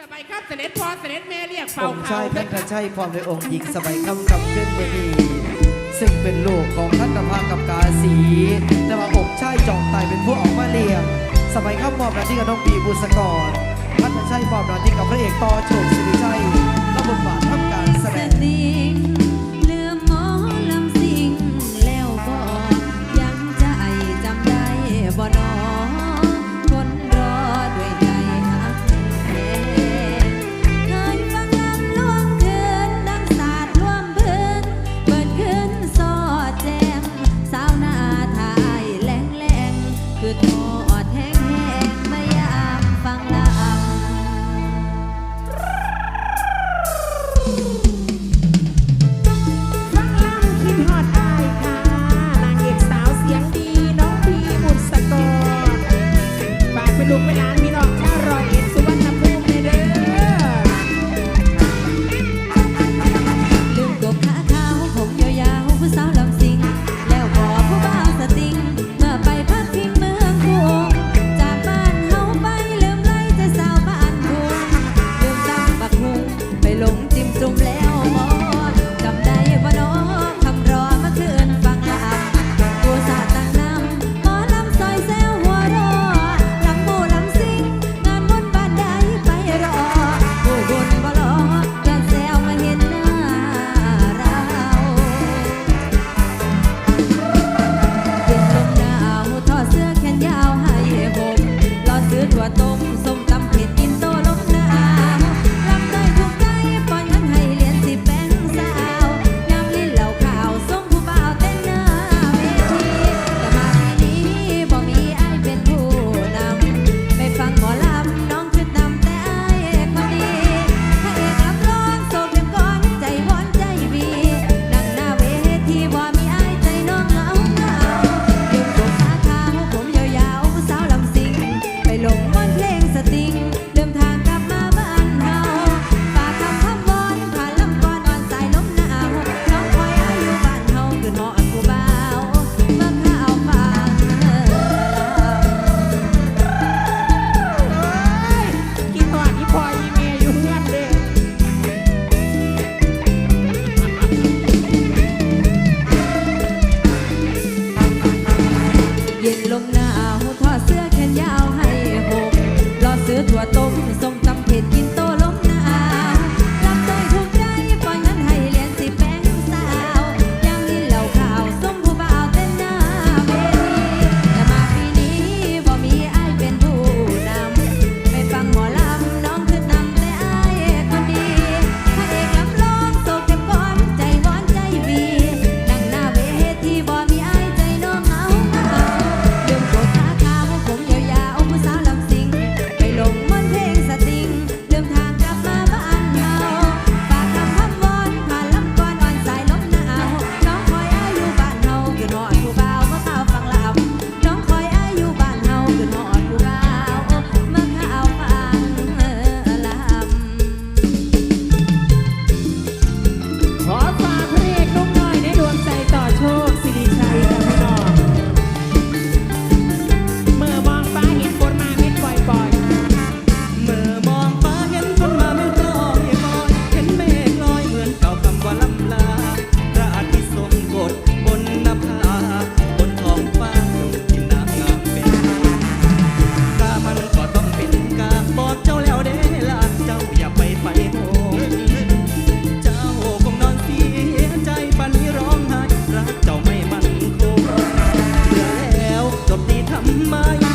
สบายครับเสด็จพ่อเสด็จแม่เรียกเป่าองค์ชาเขานเพชรระชัยพร้อมด้องค์หญิงสบายคำคำเช่นเบดีซึ่งเป็นลูกของท่านกระพากับกาสี แต่มาองชายจอมไตเป็นผู้ออกมาเรียงสมัยข้ามอบหน้าที่กับน้องปีบุษกรท่านกระชัยมอบหน้าที่กับพระเอกต่อโฉมสิริชัยและบทบาททำการแสดง Standing my